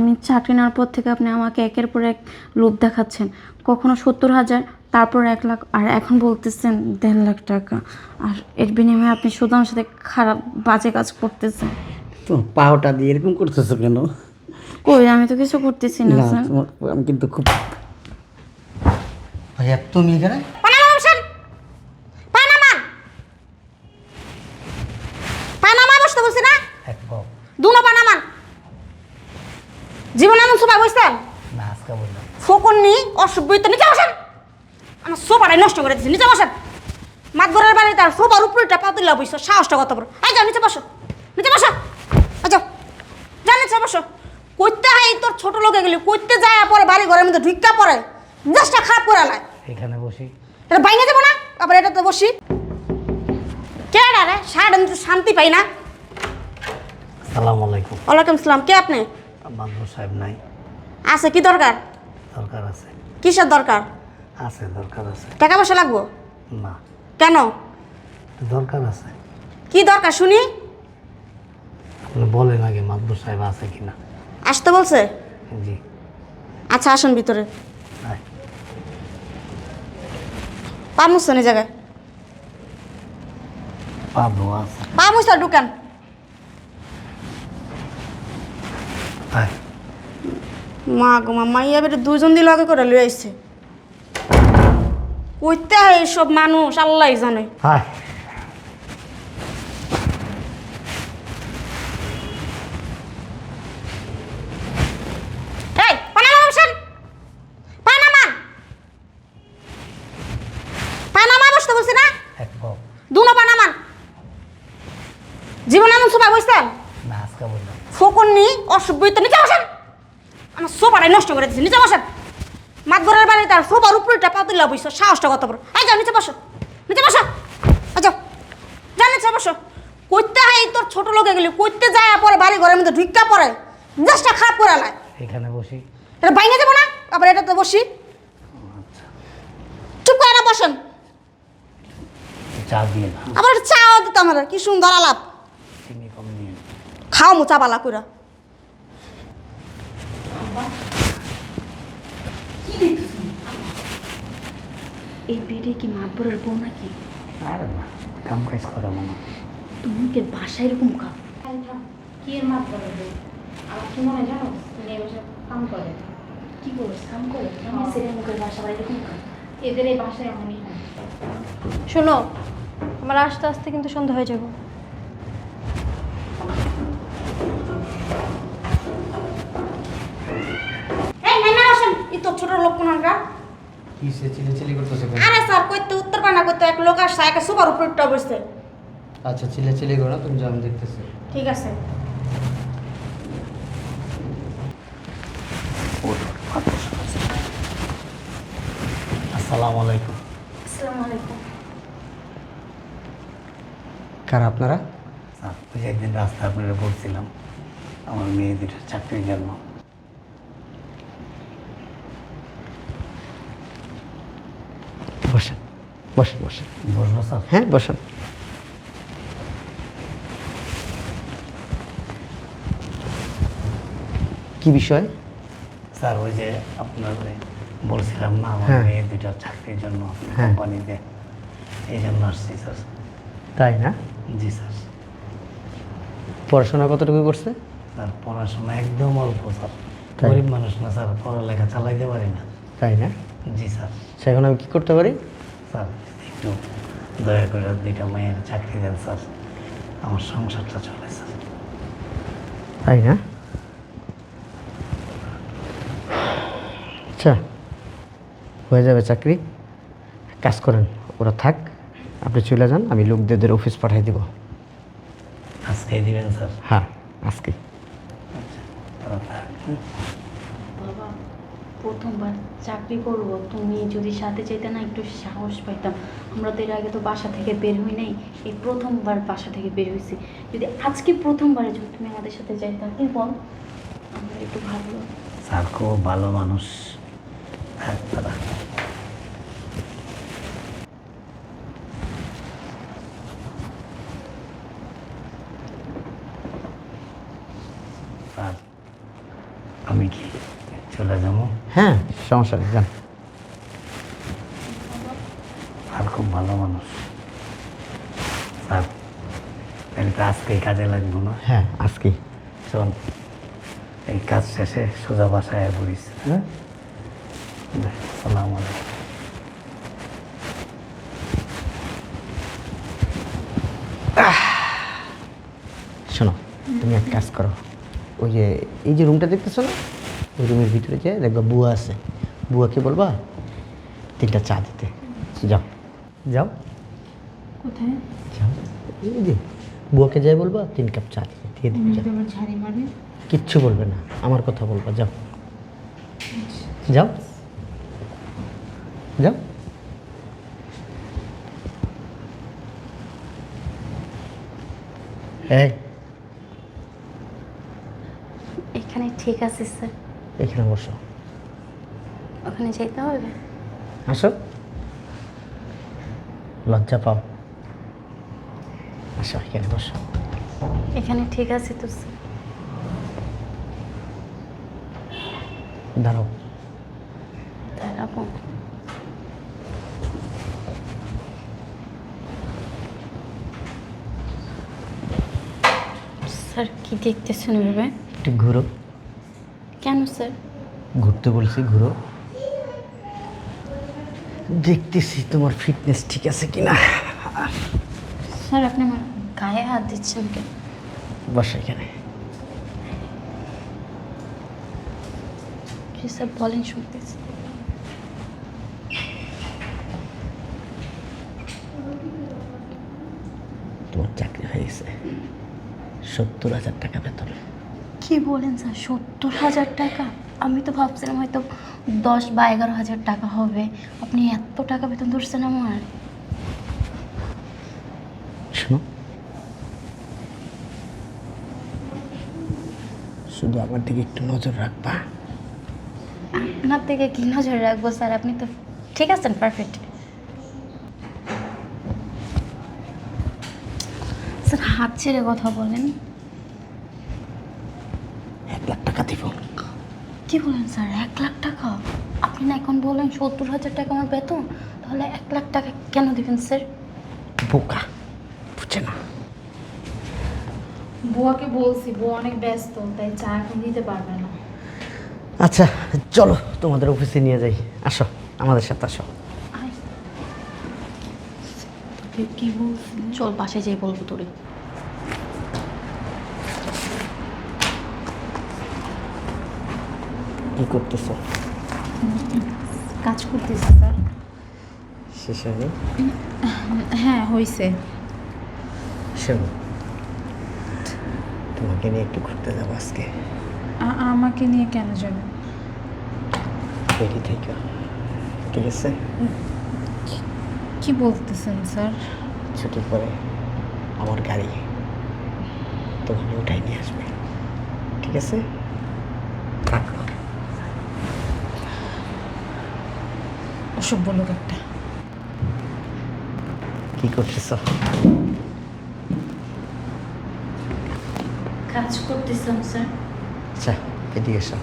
আমি চাকরি নেওয়ার পর থেকে আপনি আমাকে একের পর এক লোভ দেখাচ্ছেন। কখনো সত্তর হাজার তারপর এক লাখ আর এখন বলতেছেন দেড় লাখ টাকা। আর এর বিনিময়ে আপনি শুধু আমার সাথে খারাপ বাজে কাজ করতেছেন। তো পাওটা দিয়ে এরকম করতেছো কেন? কই আমি তো কিছু করতেছি না স্যার। আমি কিন্তু খুব ভাইয়া তুমি এখানে পানামা বসেন পানামা পানামা বসতে বলছি না এক পাও দুনো পানামান জীবন এমন সোফা বসতেন না আজকে বললাম ফোকননি অসভ্যতা নিচে বসেন। আমার সোফাটাই নষ্ট করে দিচ্ছি নিচে বসেন। মাতবরের বাড়ি তার সোফার উপরেটা পাতুল্লা বসছো সাহসটা কত বড়। আই যাও নিচে বসো নিচে বসো যাও। যা নিচে বসো। কইতে হয় তোর ছোট লোকে গেলি কইতে যায় পরে বাড়ি ঘরের মধ্যে ঢুকা পড়ে জাস্টটা খারাপ করে লাই এখানে বসি। এটা বাইনে যাব না আবার এটাতে বসি। কে রে? সারাটা তো শান্তি পাই না। সালাম আলাইকুম। ওয়ালাইকুম সালাম কে আপনি? বান্ধব সাহেব নাই। আছে কি দরকার? দরকার আছে। কিসের দরকার? আছে দরকার আছে। টাকা পয়সা লাগবো? না। কেন? দরকার আছে। কি দরকার শুনি। আপনি বলেন আগে মাদবর সাহেব আছে কিনা। আসতে বলছে? জি। আচ্ছা আসুন ভিতরে। পা মুছছেন এই জায়গায়। পাবো আছে। পা ঢুকান। আয়। মা গো মা মাইয়া বেটা দুজন দিল আগে করে লুয়ে আসছে কইতে হয় এইসব মানুষ আল্লাহ জানে। আয়। এই পানামা বসেন। পানামা। পানামা বসতে বলছি না? এক পাও দুনো পানামান জীবন এমন সোফা বসতেন ফোকননি অসভ্যতা নিচে বসেন। আমার সোফাটাই নষ্ট করে দিচ্ছি নিচে বসেন। মাতবরের বাড়ি তার সোফার উপরেটা পাতুল্লা বসছো সাহসটা কত বড়। আই যাও নিচে বসো নিচে বসো। যাও যা নিচে বসো। কইতে হয় তোর ছোট লোকে গেলি কইতে যায় পরে বাড়ি ঘরের মধ্যে ঢুকা পড়ে জাস্টটা খারাপ করে লাই এখানে বসি। এটা বাইনে যাব না আবার এটাতে বসি। চুপ করে না বসেন। চা দিয়ে না আবার চাও দিতাম কি সুন্দর আলাপ। খাও মু চাপালা কইরা। এই বেডে কি মাতবরের বউ নাকি? আরে কাম কাজ করা মনে হয়। তুমি কি বাসায় এরকম কাজ কি এর মাপ করে আমার কি মনে জানো? তুমি এবছর কাম করে। কি করছ? কাম করে? আমার ছেলের মুখের বাসা এরকম কাজ এদের এই বাসায় এমনই শোনো আমার আস্তে আস্তে কিন্তু সন্ধ্যা হয়ে যাব। তোর ছোট লোক কোনটা কি সে চিলি চিলি করতেছে আরে স্যার কইতে উত্তর পানা কইতে এক লোক আসছে একে সুপার উপরটা বসছে। আচ্ছা চিলে চিলে করো না তুমি যাও আমি দেখতেছি। ঠিক আছে। আসসালামু আলাইকুম। আসসালামু আলাইকুম। কার আপনারা? স্যার ওই একদিন রাস্তা আপনারা বলছিলাম আমার মেয়ে দুটো চাকরির জন্য। বসেন বসেন। হ্যাঁ বসেন। কি বিষয়? স্যার ওই যে আপনার বলছিলাম না আমার হ্যাঁ। মেয়ে দুটো চাকরির জন্য হ্যাঁ। কোম্পানিতে। এই জন্য আসছি স্যার। তাই না? জি স্যার। পড়াশোনা কতটুকু করছে? স্যার পড়াশোনা একদম অল্প স্যার। গরিব মানুষ না স্যার। পড়ালেখা চালাইতে পারি না। তাই না? জি স্যার। সেখানে আমি কি করতে পারি? স্যার একটু দয়া করে দুইটা মেয়ের চাকরি দেন স্যার। আমার সংসারটা চলে স্যার। তাই না? আচ্ছা হয়ে যাবে চাকরি। কাজ করেন ওরা থাক আপনি চলে যান আমি লোকদের অফিস পাঠিয়ে দিব। আজকে দিবেন স্যার। হ্যাঁ আজকে ওরা থাক। বাবা প্রথমবার চাকরি করব। তুমি যদি সাথে যেতে না একটু সাহস পাইতাম। আমরা তো এর আগে তো বাসা থেকে বের হই নাই। এই প্রথমবার বাসা থেকে বের হয়েছি যদি আজকে প্রথমবারে যদি তুমি আমাদের সাথে যাইতাম কি বল? আমরা একটু ভালো। স্যার, খুব ভালো মানুষ। থাক তারা স্যার আমি কি চলে যাব হ্যাঁ সমস্যা নেই যান। আর খুব ভালো মানুষ। স্যার তাহলে তো আজকেই কাজে লাগবো না? হ্যাঁ আজকেই। চল এই কাজ শেষে সোজা বাসায় পড়িস। হ্যাঁ? আলাইকুম। শোনো তুমি এক কাজ করো। ওই যে এই যে রুমটা দেখতেছো না? ওই রুমের ভিতরে যে দেখবা বুয়া আছে। বুয়াকে বলবা? তিনটা চা দিতে। যাও। যাও। কোথায়? যাও। এই যে বুয়াকে যাই বলবা? তিন কাপ চা দিতে। দিয়ে দিবে যাও। মারবে কিচ্ছু বলবে না। আমার কথা বলবা যাও। যাও। যাও। এই। এখানে ঠিক আছে স্যার। এখানে বসো। ওখানে যেতে হবে? আসো। লজ্জা পাও। আসো এখানে বসো। এখানে ঠিক আছে তো স্যার দাঁড়াও। দাঁড়াবো। স্যার কি দেখতেছেন ভেবে একটু ঘুরো। কেন স্যার ঘুরতে বলছি ঘুরো। দেখতেছি তোমার ফিটনেস ঠিক আছে কিনা। স্যার আপনি আমার গায়ে হাত দিচ্ছেন কেন? বসো এখানে। স্যার বলেন শুনতেছি। তোমার চাকরি হয়ে গেছে সত্তর হাজার টাকা বেতন। কি বলেন স্যার সত্তর হাজার টাকা? আমি তো ভাবছিলাম হয়তো দশ বা এগারো হাজার টাকা হবে। আপনি এত টাকা বেতন ধরছেন আমার। শোনো। শুধু আমার দিকে একটু নজর রাখবা। আপনার থেকে কি নজর রাখব স্যার? আপনি তো ঠিক আছেন পারফেক্ট স্যার হাত ছেড়ে কথা বলেন। এক লাখ কি বলেন স্যার? এক লাখ টাকা? আপনি না এখন বলেন সত্তর হাজার টাকা আমার বেতন? তাহলে এক লাখ টাকা কেন দেবেন স্যার? বোকা। বুঝছে না। বুয়াকে বলছি বুয়া অনেক ব্যস্ত তাই চা এখন দিতে পারবে না। আচ্ছা চলো তোমাদের অফিসে নিয়ে যাই। আসো আমাদের সাথে আসো। কি বলছি চল বাসায় যাই বলব তোরে। কি করতেছো? কাজ করতেছি স্যার। শেষ হবে হ্যাঁ হয়েছে শোনো তোমাকে নিয়ে একটু ঘুরতে যাব আজকে। আমাকে নিয়ে কেন যাবেন? রেডি থেকে। ঠিক আছে? কি বলতেছেন স্যার? ছুটির পরে আমার গাড়ি তোমাকে উঠাই নিয়ে আসবে। ঠিক আছে? অসভ্য লোক একটা। কি করতেছো? কাজ করতেছিলাম স্যার। আচ্ছা এদিকে এসো।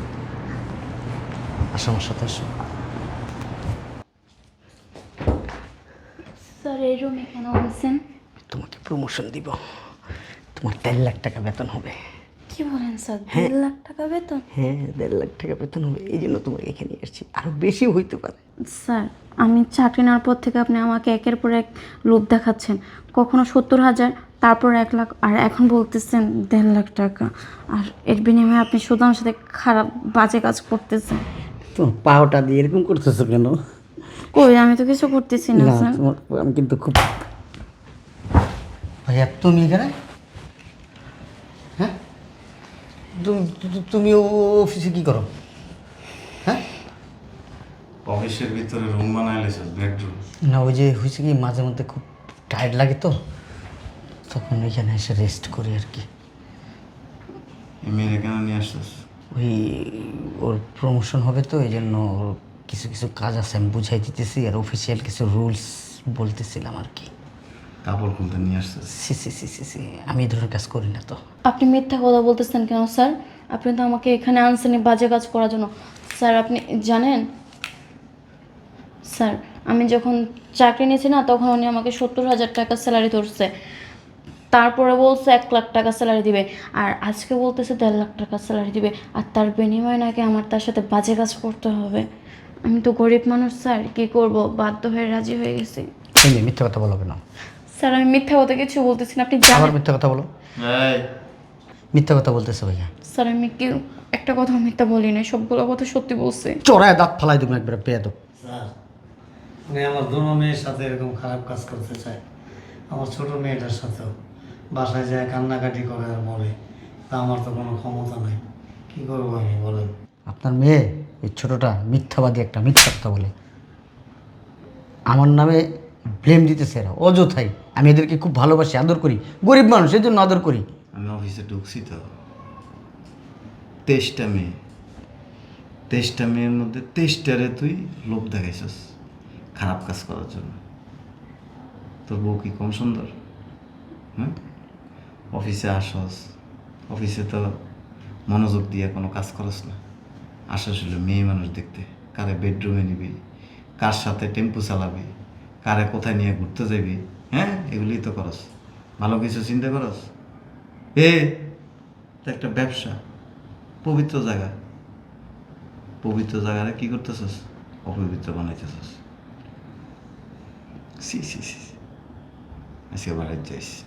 আসো আমার সাথে আসো। স্যার এই রুমে কেন বলছেন তোমাকে প্রমোশন দিব। তোমার দেড় লাখ টাকা বেতন হবে। কি বলেন স্যার? হ্যাঁ। দেড় লাখ টাকা বেতন? হ্যাঁ দেড় লাখ টাকা বেতন হবে এই জন্য তোমাকে এখানে এসেছি। আরও বেশি হইতে পারে। স্যার আমি চাকরি নেওয়ার পর থেকে আপনি আমাকে একের পর এক লোভ দেখাচ্ছেন। কখনো সত্তর হাজার তারপর এক লাখ আর এখন বলতেছেন দেড় লাখ টাকা। আর এর বিনিময়ে আপনি শুধু আমার সাথে খারাপ বাজে কাজ করতেছেন। তোমার পাওটা দিয়ে এরকম করতেছো কেন? কই আমি তো কিছু করতেছি না না স্যার। আমি কিন্তু খুব ভাইয়া তুমি এখানে হ্যাঁ তুমি- অফিসে কি করো? হ্যাঁ? অফিসের ভিতরে রুম বানাইলে বেডরুম না ওই যে হয়েছে কি মাঝে মধ্যে খুব টায়ার্ড লাগে তো তখন ওইখানে এসে রেস্ট করি আর কি। মেয়ের এখানে নিয়ে আসছিস ওই ওর প্রমোশন হবে তো এই জন্য কিছু কিছু কাজ আছে আমি বুঝাই দিতেছি আর অফিসিয়াল কিছু রুলস বলতেছিলাম আর কি। কাপড় খুলতে নিয়ে আসছিস সি সি সি সি সি আমি এই ধরনের কাজ করি না তো। আপনি মিথ্যা কথা বলতেছেন কেন স্যার? আপনি তো আমাকে এখানে আনছেন এই বাজে কাজ করার জন্য। স্যার আপনি জানেন? স্যার আমি যখন চাকরি নিয়েছি না তখন উনি আমাকে সত্তর হাজার টাকা স্যালারি ধরছে। তারপরে বলছে এক লাখ টাকা স্যালারি দিবে। আর আজকে বলতেছে দেড় লাখ টাকা স্যালারি দিবে। আর তার বিনিময়ে নাকি আমার তার সাথে বাজে কাজ করতে হবে। আমি তো গরিব মানুষ স্যার কী করব? বাধ্য হয়ে রাজি হয়ে গেছি। মিথ্যা কথা বলবে কেন? স্যার আমি মিথ্যা কথা কিছু বলতেছি না আপনি আবার জানেন। মিথ্যা কথা বলো। এই। মিথ্যা কথা বলতেছে ভাইয়া। স্যার আমি কি একটা কথা মিথ্যা বলি না সবগুলো কথা সত্যি বলছি। চড়ায় দাঁত ফালাই দেবো একবার পেয়ে দেবো স্যার উনি আমার দুনো মেয়ের সাথে এরকম খারাপ কাজ করতে চায়। আমার ছোট মেয়েটার সাথেও। বাসায় যায় কান্নাকাটি করে আর বলে তা আমার তো কোনো ক্ষমতা নাই। কী করব আমি বলেন। আপনার মেয়ে এই ছোটোটা মিথ্যাবাদী একটা মিথ্যা কথা বলে। আমার নামে ব্লেম দিতেছে এরা অযথাই। আমি এদেরকে খুব ভালোবাসি, আদর করি। গরিব মানুষ এর জন্য আদর করি। আমি অফিসে ঢুকছি তো। তেইশটা মেয়ে। তেইশটা মেয়ের মধ্যে তেইশটারে তুই লোভ দেখাইছস খারাপ কাজ করার জন্য। তোর বউ কি কম সুন্দর? হ্যাঁ অফিসে আসস, অফিসে তো মনোযোগ দিয়ে কোনো কাজ করস না। আসস হলো মেয়ে মানুষ দেখতে। কারে বেডরুমে নিবি, কার সাথে টেম্পু চালাবি, কারে কোথায় নিয়ে ঘুরতে যাবি হ্যাঁ এগুলিই তো করস ভালো কিছু চিন্তা করস এ একটা ব্যবসা, পবিত্র জায়গা। পবিত্র জায়গাটা কি করতেছস? অপবিত্র বানাইতেছস। সি সি সি। আজকে বাড়ির যাইস।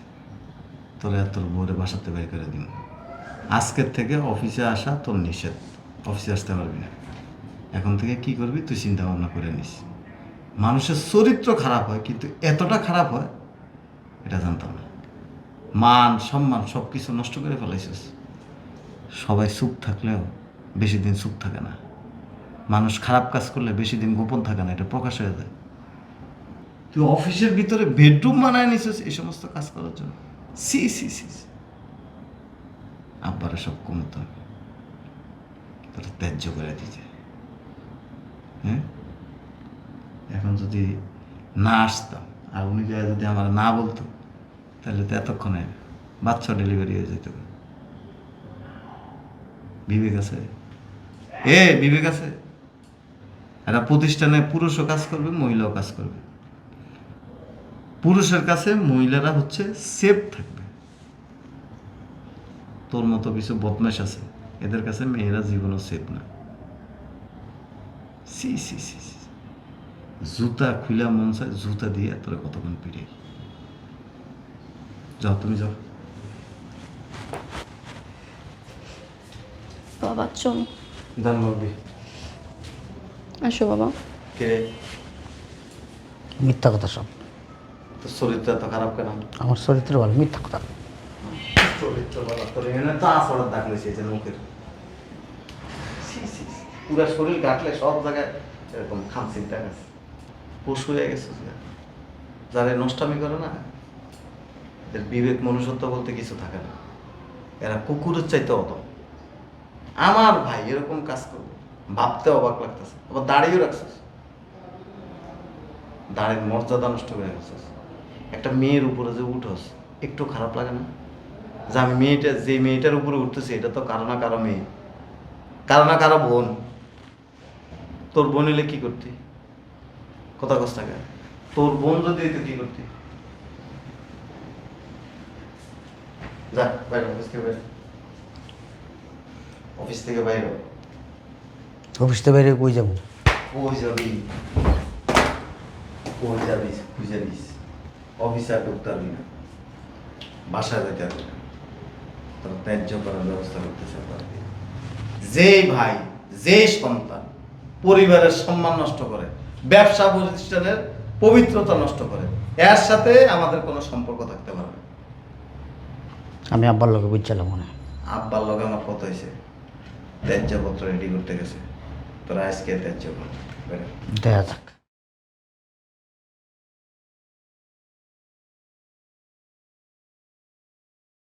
তোর আর তোর বউরে বাসাতে বের করে দিন আজকের থেকে অফিসে আসা তোর নিষেধ। অফিসে আসতে পারবি না। এখন থেকে কি করবি? তুই চিন্তা ভাবনা করে নিস। মানুষের চরিত্র খারাপ হয়, কিন্তু এতটা খারাপ হয়, এটা জানতাম না। মান, সম্মান সব কিছু নষ্ট করে ফেলাইছিস। সবাই সুখ থাকলেও বেশি দিন সুখ থাকে না। মানুষ খারাপ কাজ করলে বেশি দিন গোপন থাকে না, এটা প্রকাশ হয়ে যায়। তুই অফিসের ভিতরে বেডরুম বানায় নিছিস এই সমস্ত কাজ করার জন্য? সি সি সি। আব্বারা সব কমতো তোর ত্যায্য করে দিতে। হ্যাঁ? এখন যদি না আসতাম, আর উনি যদি আমার না বলতো, তাহলে তো এতক্ষণে বাচ্চা ডেলিভারি হয়ে যেত। বিবেক আছে? এ, বিবেক আছে? একটা প্রতিষ্ঠানে পুরুষও কাজ করবে, মহিলাও কাজ করবে। পুরুষের কাছে মহিলারা হচ্ছে সেফ থাকবে। তোর মতো কিছু বদমাশ আছে, এদের কাছে মেয়েরা জীবনও সেফ না। সি সি সি সি। জুতা খুলা মন চায় জুতা দিয়ে তোরা কতক্ষণ পিড়ে। যাও তুমি যাও। বাবা চল। দান বলবি আসো বাবা। কে? মিথ্যা কথা সব। তোর চরিত্র এত খারাপ কেন? আমার চরিত্র ভালো মিথ্যা কথা। চরিত্র বলা তোর এখানে তো দাগ এই যে মুখের। পুরা শরীর কাটলে সব জায়গায় এরকম খামসির দাগ আছে। পশু হয়ে গেছে যারা নষ্টামি করে না, এদের বিবেক মনুষ্যত্ব বলতে কিছু থাকে না। এরা কুকুরের চাইতে অত আমার ভাই এরকম কাজ করবে। ভাবতে অবাক লাগতেছে। আবার দাঁড়িয়েও রাখছিস। দাঁড়ের মর্যাদা নষ্ট করে গেছিস একটা মেয়ের উপরে যে উঠোস একটু খারাপ লাগে না? যে আমি মেয়েটা, যে মেয়েটার উপরে উঠতেছি, এটা তো কারও না কারও মেয়ে। কারও না কারও বোন। তোর বোন হলে কি করতি? কথা কষ্ট থাকে তোর বোন যদি হইতো কি করতি? যা বাইরে অফিস থেকে বাইরে। অফিস থেকে বাইরে। অফিস থেকে বাইরে কই যাব? কই যাবি? কই যাবি খুঁজে দিস অফিসে আর ঢুকতে পারবি না। বাসায় যেতে পারবি না। তোর ত্যায্য করার ব্যবস্থা করতেছে পারবি যেই ভাই যে সন্তান পরিবারের সম্মান নষ্ট করে ব্যবসা প্রতিষ্ঠানের পবিত্রতা নষ্ট করে। এর সাথে আমাদের কোনো সম্পর্ক থাকতে পারে আমি আব্বার লোকে বুঝছিলাম মনে। আব্বার লগে আমার কত হয়েছে? ত্যায্যপত্র রেডি করতে গেছে। তোরা আজকে ত্যায্য কর বেরো। দেখা যাক।